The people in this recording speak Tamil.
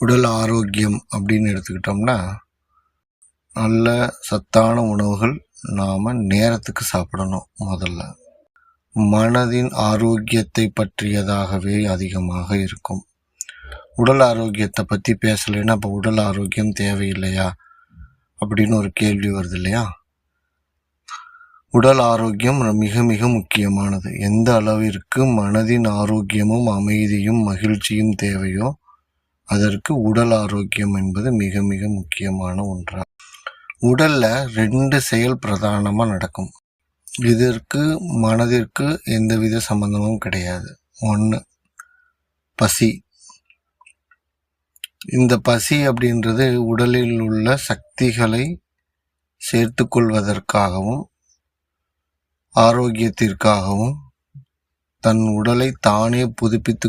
உடல் ஆரோக்கியம் அப்படின்னு எடுத்துக்கிட்டோம்னா நல்ல சத்தான உணவுகள் நாம் நேரத்துக்கு சாப்பிடணும் முதல்ல. மனதின் ஆரோக்கியத்தை பற்றியதாகவே அதிகமாக இருக்கும். உடல் ஆரோக்கியத்தை பற்றி பேசலைன்னா அப்போ உடல் ஆரோக்கியம் தேவையில்லையா? அப்படின்னு ஒரு கேள்வி வருது இல்லையா? உடல் ஆரோக்கியம் மிக மிக முக்கியமானது. எந்த அளவிற்கு மனதின் ஆரோக்கியமும் அமைதியும் மகிழ்ச்சியும் தேவையோ அதற்கு உடல் ஆரோக்கியம் என்பது மிக மிக முக்கியமான ஒன்றா? உடல்ல ரெண்டு செயல் பிரதானமா நடக்கும். இதற்கு மனதிற்கு எந்தவித சம்பந்தமும் கிடையாது. ஒன்று பசி. இந்த பசி அப்படின்றது உடலில் உள்ள சக்திகளை சேர்த்து கொள்வதற்காகவும் ஆரோக்கியத்திற்காகவும் தன் உடலை தானே புதுப்பித்து